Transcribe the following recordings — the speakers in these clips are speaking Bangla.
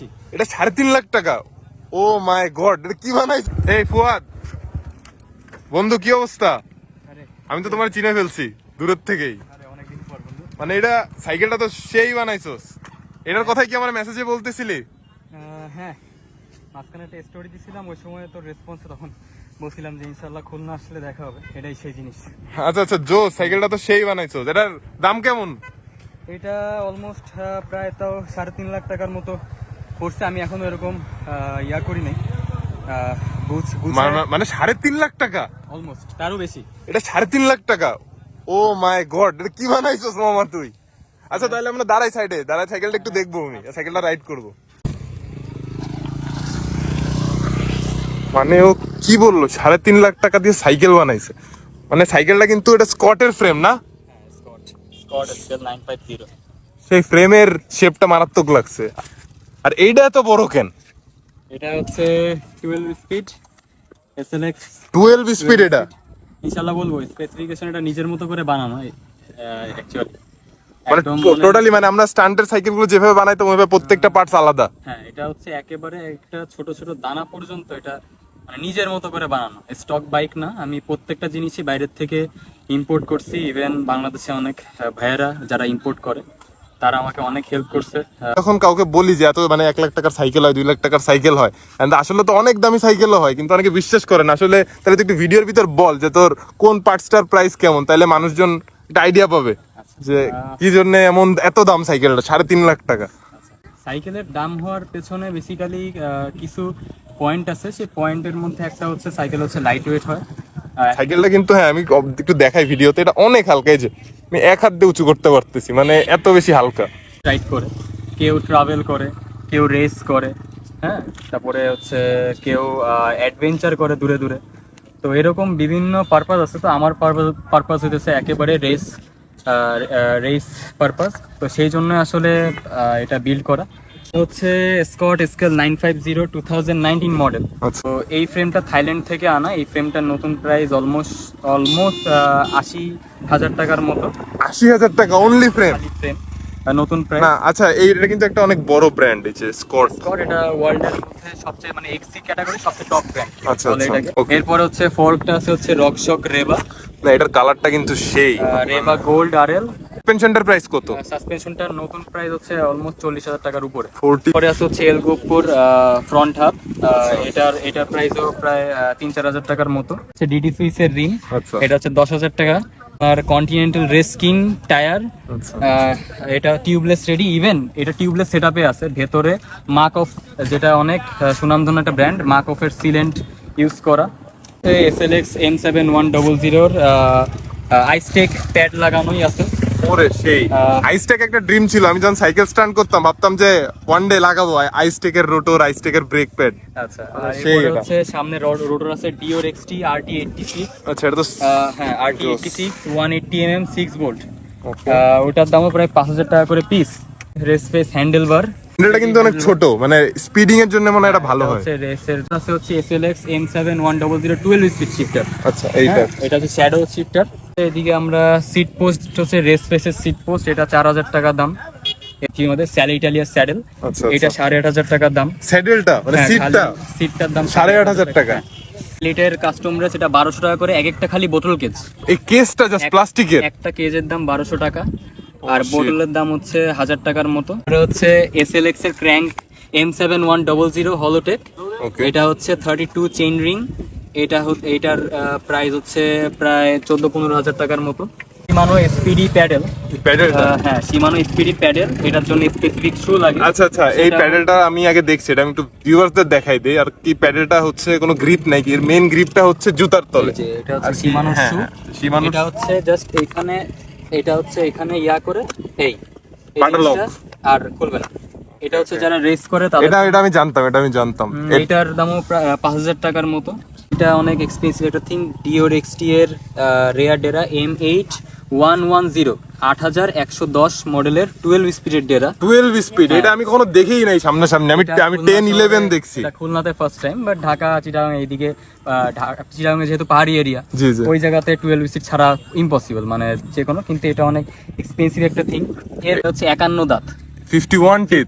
বেশি এটা সাড়ে তিন লাখ টাকা। ও মাই গড এটা কি বানাই এই ফুয়াদ। বন্ধু কি অবস্থা? আমি তো তোমার চিনে ফেলছি দূরের থেকেই। মানে এটা সাইকেলটা তো সেই বানাইছস। এটার কথাই কি আমার মেসেজে বলতেছিলি? হ্যাঁ। মাঝখানে একটা স্টোরি দিছিলাম ওই সময় তোর রেসপন্স তখন বলছিলাম যে ইনশাল্লাহ খুলনা আসলে দেখা হবে। এটাই সেই জিনিস। আচ্ছা আচ্ছা জো সাইকেলটা তো সেই বানাইছস। এটার দাম কেমন? এটা অলমোস্ট প্রায় তাও সাড়ে তিন লাখ টাকার মতো পড়ছে আমি এখনও এরকম ইয়া করি নাই। মানে- মানে সাড়ে তিন লাখ টাকা? অলমোস্ট তারও বেশি। এটা সাড়ে তিন লাখ টাকা? ও মাই গড এটা কি বানাইছস মামা তুই? আচ্ছা তাহলে আমরা দাঁড়াই সাইডে দাঁড়াই সাইকেলটা একটু দেখব আমি সাইকেলটা রাইড করব। মানে ও কি বলল? সাড়ে তিন লাখ টাকা দিয়ে সাইকেল বানাইছে। মানে সাইকেলটা কিন্তু এটা স্কটের ফ্রেম না? সেই ফ্রেমের শেপটা মারাত্মক লাগছে। আর এইটা এত বড় কেন? এটা হচ্ছে twelve speed SLX twelve speed এটা? ইনশাল্লাহ বলব স্পেসিফিকেশন এটা নিজের মতো করে বানানো অ্যাকচুয়ালি মানে টোটালি মানে আমরা স্ট্যান্ডার্ড সাইকেলগুলো যেভাবে বানাইতাম ওইভাবে প্রত্যেকটা পার্টস আলাদা। হ্যাঁ এটা হচ্ছে একেবারে একটা ছোট ছোট দানা পর্যন্ত এটা মানে নিজের মতো করে বানানো। স্টক বাইক না আমি প্রত্যেকটা জিনিসই বাইরের থেকে ইম্পোর্ট করছি ইভেন বাংলাদেশে অনেক ভাইয়েরা যারা ইম্পোর্ট করে। তারা আমাকে অনেক হেল্প করছে। আহ, এখন কাউকে বলি যে এত মানে এক লাখ টাকার সাইকেল হয় দুই লাখ টাকার সাইকেল হয় আসলে তো অনেক দামি সাইকেলও হয় কিন্তু অনেকে বিশ্বাস করে না। আসলে তাহলে তুই একটু ভিডিওর ভিতর বল যে তোর কোন পার্টসটার প্রাইস কেমন? তাহলে মানুষজন একটা আইডিয়া পাবে যে কি জন্য এমন এত দাম সাইকেলটা সাড়ে তিন লাখ টাকা। আচ্ছা, সাইকেলের দাম হওয়ার পেছনে বেসিক্যালি কিছু পয়েন্ট আছে। সেই পয়েন্টের মধ্যে একটা হচ্ছে সাইকেল হচ্ছে লাইট ওয়েট হয়। সাইকেলটা কিন্তু হ্যাঁ আমি একটু দেখাই ভিডিওতে এটা অনেক হালকা এই যে আমি এক হাত দিয়ে উঁচু করতে পারতেছি মানে এত বেশি হালকা। রাইড করে কেউ ট্রাভেল করে কেউ রেস করে হ্যাঁ? তারপরে হচ্ছে কেউ অ্যাডভেঞ্চার করে দূরে দূরে। তো এরকম বিভিন্ন পারপাস আছে তো আমার পারপাস পারপাস হইতেছে একেবারে রেস রেস পারপাস তো সেই জন্য আসলে এটা বিল্ড করা। হচ্ছে Scott Scale nine five zero two thousand nineteen model তো এই ফ্রেমটা থাইল্যান্ড থেকে আনা এই ফ্রেমটার নতুন প্রাইস অলমোস্ট অলমোস্ট আশি হাজার টাকার মতো। আশি হাজার টাকা অনলি ফ্রেম ফ্রেম নতুন প্রাইস না আচ্ছা এই এটা কিন্তু একটা অনেক বড় ব্র্যান্ড এই যে স্কট স্কট এটা ওয়ার্ল্ডের মধ্যে সবচেয়ে মানে এক্সি ক্যাটাগরি সবচেয়ে টপ ব্র্যান্ড আচ্ছা, আচ্ছা. এরপরে হচ্ছে ফর্কটা আছে হচ্ছে রকশক রেবা না এটার কালারটা কিন্তু সেই। রেবা গোল্ড আরএল পেনশনটার প্রাইস কত? সাসপেনশনটার নতুন প্রাইস হচ্ছে অলমোস্ট চল্লিশ হাজার টাকার উপরে। ফোরটি পরে আছে হচ্ছে এলগোপুর ফ্রন্ট হাব এটার এটার প্রাইসও প্রায় তিন চার হাজার টাকার মতো। ডিডি সুইসের রিং আচ্ছা। এটা হচ্ছে দশ হাজার টাকা। আর কন্টিনেন্টাল রেস্কিং টায়ার এটা টিউবলেস রেডি ইভেন এটা টিউবলেস সেট আছে। ভেতরে মাক অফ যেটা অনেক সুনামধন্য একটা ব্র্যান্ড মার্ক এর সিলেন্ট ইউজ করা S L X M seven one double জিরোর আইসটেক প্যাড লাগানোই আছে। ওরে সেই আহ, আইসটেক একটা ড্রিম ছিল। আমি যখন সাইকেল স্টান্ট করতাম ভাবতাম যে ওয়ান ডে লাগাবো আইসটেকের রোটর আইসটেকের ব্রেক প্যাড আচ্ছা সেই হচ্ছে সামনে রোটর আছে Deore XT RT eighty six আচ্ছা এটা তো হ্যাঁ RT Gross. Eighty six one eighty M M six volt Okay. ওটার দামও প্রায় পাঁচ হাজার টাকা করে piece Race Face handle bar এটা কিন্তু অনেক ছোট মানে স্পিডিং এর জন্য মনে হয় এটা ভালো হয়। রেসের আছে হচ্ছে SLX M seven one double zero twelve speed shifter আচ্ছা এইটা। এটা হচ্ছে শ্যাডো শিফটার এদিকে আমরা সিট পোস্ট হচ্ছে রেস ফেসের সিট পোস্ট এটা চার হাজার টাকা দাম। এর মধ্যে স্যালি ইটালিয়ার স্যাডেল এটা সাড়ে আট হাজার টাকার দাম। স্যাডেলটা মানে সিটটা সিটটার দাম সাড়ে আট হাজার টাকা। লিটার কাস্টমার সেটা বারোশো টাকা করে এক একটা খালি বোতল কেজ এই কেসটা জাস্ট প্লাস্টিকের একটা কেজের দাম বারোশো টাকা। আর বোতলের দাম হচ্ছে হাজার টাকার মতো। এটা হচ্ছে এস এল এক্সের crank M seven one double zero Hollowtech এটা হচ্ছে থার্টি টু চেইন রিং এটা এটার প্রাইস হচ্ছে প্রায় চোদ্দ পনেরো হাজার টাকার মতো। সীমানো স্পিডি প্যাডেল প্যাডেল হ্যাঁ সীমানো স্পিডি প্যাডেল এটার জন্য স্পেসিফিক শু লাগে। আচ্ছা আচ্ছা এই প্যাডেলটা আমি আগে দেখছি এটা আমি একটু ভিউয়ারদের দেখাই দেই আর কি প্যাডেলটা হচ্ছে কোনো গ্রিপ নাই কি? এর মেইন গ্রিপটা হচ্ছে জুতার তলে। যে এটা হচ্ছে সীমানো শু সীমানো এটা হচ্ছে জাস্ট এখানে এটা হচ্ছে এখানে ইয়া করে এই. জিনিসটা আর খুলবে না। এটা হচ্ছে যারা রেস করে তাদের এটা এটা আমি জানতাম এটা আমি জানতাম। এটার দামও প্রায় পাঁচ হাজার টাকার মতো। এটা অনেক এক্সপেন্সিভ একটা থিং ডিওর এক্সটি এর rear derailleur M eight one one zero আট হাজার একশো দশ মডেলের টুয়েলভ স্পিডের ডেরা 12 স্পিড এটা আমি কখনো দেখেই নাই সামনাসামনি আমি আমি টেন ইলেভেন দেখছি। খুলনাতে first time but Dhaka Chittagong এইদিকে চিটাগাং যেহেতু পাহাড়ি এরিয়া ওই জায়গাতে টুয়েলভ স্পিড ছাড়া ইম্পসিবল মানে যে কোনো কিন্তু এটা অনেক এক্সপেন্সিভ একটা থিং এর হচ্ছে একান্ন দাঁত। ফিফটি ওয়ান টিথ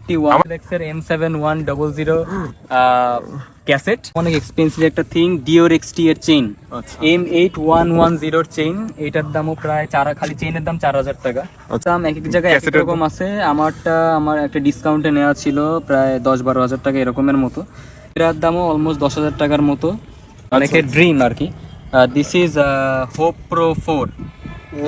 এর M seven one double zero cassette অনেক এক্সপেন্সিভ একটা থিং ডিওর এক্সটি এর চেইন আচ্ছা। এম এইট ওয়ান ওয়ান জিরোর চেইন এটার দামও প্রায় চার খালি চেইনের দাম চার হাজার টাকা। আচ্ছা। দাম এক এক জায়গায় এক এক রকম আছে। আমারটা আমার একটা ডিসকাউন্টে নেওয়া ছিল প্রায় দশ বারো হাজার টাকা এরকমের মতো। এটার দামও অলমোস্ট দশ হাজার টাকার মতো। অনেকের ড্রিম আর কি। This is Hope Pro four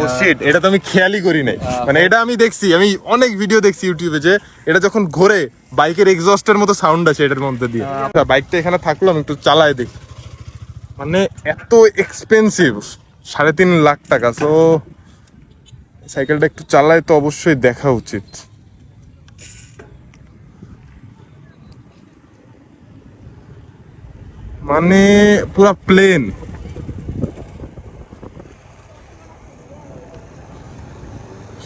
oh shit এটা তো আমি খেয়ালই করি নাই। মানে এটা আমি দেখছি আমি অনেক ভিডিও দেখছি ইউটিউবে যে এটা যখন ঘোরে বাইকের এক্সস্টের মতো সাউন্ড আছে এটার মধ্যে দিয়ে। বাইকটা এখানে থাকল আমি একটু চালায় দেখি। মানে এত এক্সপেন্সিভ সাড়ে তিন লাখ টাকা। সো সাইকেলটা একটু চালায় তো অবশ্যই দেখা উচিত। মানে পুরা প্লেন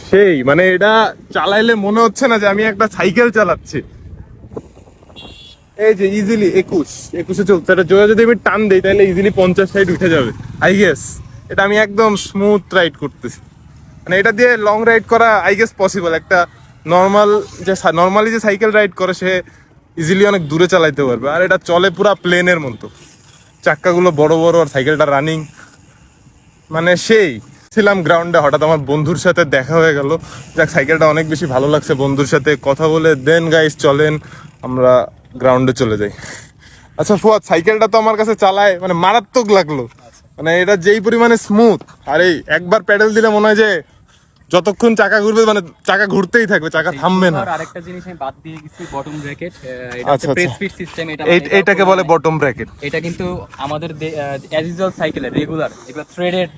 সেই মানে এটা চালাইলে মনে হচ্ছে না যে আমি একটা সাইকেল চালাচ্ছি। এই যে ইজিলি একুশ, একুশে চলছে। এটা জোরে যদি আমি টান দিই, তাহলে ইজিলি পঞ্চাশ সাইড উঠে যাবে। আই গেস এটা আমি একদম স্মুথ রাইড করতেছি। মানে এটা দিয়ে লং রাইড করা আই গেস পসিবল একটা নর্মাল যে নর্মালি যে সাইকেল রাইড করে, সে ইজিলি অনেক দূরে চালাইতে পারবে। আর এটা চলে পুরা প্লেনের মতো। চাক্কাগুলো বড় বড়, আর সাইকেলটা রানিং মানে সেই ছিলাম গ্রাউন্ডে হঠাৎ আমার বন্ধুর সাথে দেখা হয়ে গেল। যাক সাইকেলটা অনেক বেশি ভালো লাগছে বন্ধুর সাথে কথা বলে। দেন গাইস চলেন আমরা গ্রাউন্ডে চলে যাই। আচ্ছা ফুয়াদ সাইকেলটা তো আমার কাছে চালায় মানে মারাত্মক লাগল। মানে এটা যেই পরিমাণে স্মুথ আর এই একবার প্যাডেল দিলে মনে হয় যে যতক্ষণ চাকা ঘুরবে মানে চাকা ঘুরতেই থাকবে চাকা থামবে না। আর আরেকটা জিনিস আমি বাদ দিয়ে গেছি বটম ব্র্যাকেট এটা হচ্ছে প্রেস। ফিট সিস্টেম এটা এইটাকে বলে বটম ব্র্যাকেট এটা কিন্তু আমাদের অ্যাজ ইউজুয়াল সাইকেলের রেগুলার যেগুলো থ্রেডেড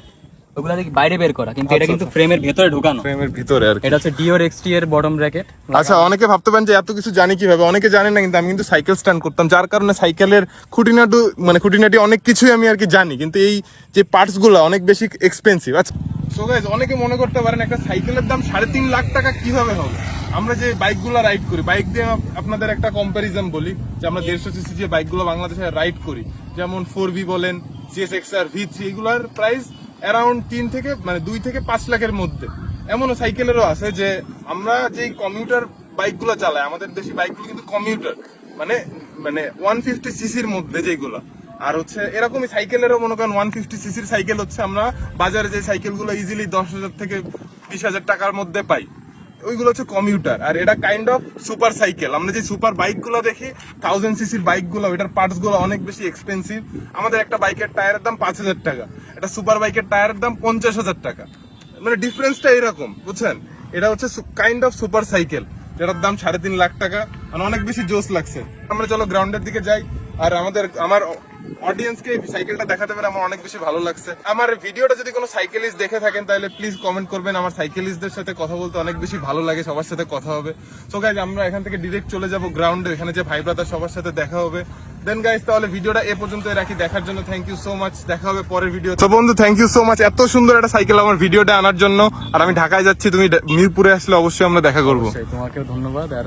ওগুলা দেখি বাইরে বের করা কিন্তু এটা কিন্তু ফ্রেমের ভেতরে ঢুকানো। ফ্রেমের ভিতরে আর কি। এটা হচ্ছে ডিওর এক্সটি এর বটম ব্র্যাকেট আচ্ছা অনেকে ভাবতে পারেন যে এত কিছু জানি কীভাবে? অনেকে জানে না কিন্তু আমি কিন্তু সাইকেল স্ট্যান্ড করতাম যার কারণে সাইকেলের খুঁটিনাটু মানে খুঁটিনাটি অনেক কিছুই আমি আর কি জানি কিন্তু এই যে পার্টসগুলো অনেক বেশি এক্সপেন্সিভ আচ্ছা সো গাইজ অনেকে মনে করতে পারেন একটা সাইকেলের দাম সাড়ে তিন লাখ টাকা কীভাবে হবে? আমরা যে বাইকগুলো রাইড করি বাইক দিয়ে আপ- আপনাদের একটা কম্প্যারিজন বলি যে আমরা দেড়শো সিসি যে বাইকগুলো বাংলাদেশে রাইড করি যেমন ফোর বি বলেন CS X R V three এগুলোর প্রাইস অ্যারাউন্ড তিন থেকে মানে দুই থেকে পাঁচ লাখের মধ্যে। এমনও সাইকেলেরও আছে যে আমরা যেই কমিউটার বাইকগুলো চালাই, আমাদের দেশি বাইকগুলো কিন্তু কমিউটার মানে মানে ওয়ান ফিফটি সিসির মধ্যে যেগুলো আর হচ্ছে এরকমই সাইকেলেরও মনে করেন ওয়ান ফিফটি সিসির সাইকেল হচ্ছে আমরা বাজারে যে সাইকেলগুলো ইজিলি দশ হাজার থেকে বিশ হাজার টাকার মধ্যে পাই। ওইগুলো হচ্ছে কমিউটার আর এটা কাইন্ড অফ সুপার সাইকেল আমরা যে সুপার বাইকগুলো দেখি থাউজেন্ড সিসির বাইকগুলো এটার পার্টসগুলো অনেক বেশি এক্সপেন্সিভ আমাদের একটা বাইকের টায়ারের দাম পাঁচ হাজার টাকা। এটা সুপার বাইকের টায়ারের দাম পঞ্চাশ হাজার টাকা। মানে ডিফারেন্সটা এরকম, বুঝছেন? এটা হচ্ছে কাইন্ড অফ সুপার সাইকেল যেটার দাম সাড়ে তিন লাখ টাকা মানে অনেক বেশি জোস লাগছে। আমরা চলো গ্রাউন্ডের দিকে যাই, আর আমাদের আমার অডিয়েন্সকে সাইকেলটা দেখাতে পেরে আমার অনেক বেশি ভালো লাগছে। আমার ভিডিওটা যদি কোনো সাইকেলিস্ট দেখে থাকেন তাহলে প্লিজ কমেন্ট করবেন। আমার সাইকেলিস্টদের সাথে কথা বলতে অনেক বেশি ভালো লাগে সবার সাথে কথা হবে। সো গাইজ আমরা এখান থেকে ডিরেক্ট চলে যাব গ্রাউন্ডে এখানে যে ভাই ব্রাদার সবার সাথে দেখা হবে। দেন গাইজ তাহলে ভিডিওটা এ পর্যন্ত রাখি। দেখার জন্য থ্যাংক ইউ সো মাচ দেখা হবে পরের ভিডিও তো। বন্ধু থ্যাংক ইউ সো মাচ এত সুন্দর একটা সাইকেল আমার ভিডিওটা আনার জন্য। আর আমি ঢাকায় যাচ্ছি তুমি মিরপুরে আসলে অবশ্যই আমরা দেখা করব। তোমাকেও ধন্যবাদ। আর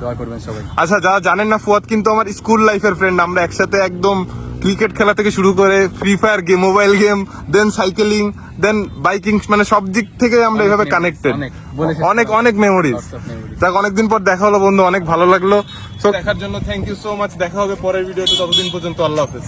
দোয়া করবেন সবাই। আচ্ছা যারা জানেন না ফুয়াদ কিন্তু আমার স্কুল লাইফের ফ্রেন্ড আমরা একসাথে একদম ক্রিকেট খেলা থেকে শুরু করে Free Fire game mobile game then cycling then biking মানে সব দিক থেকে আমরা এভাবে কানেক্টেড অনেক, অনেক মেমোরিজ দেখ যাক অনেকদিন পর দেখা হলো বন্ধু অনেক ভালো লাগল। তো দেখার জন্য থ্যাংক ইউ সো মাচ দেখা হবে পরের ভিডিওতে ততদিন পর্যন্ত আল্লাহ হাফেজ।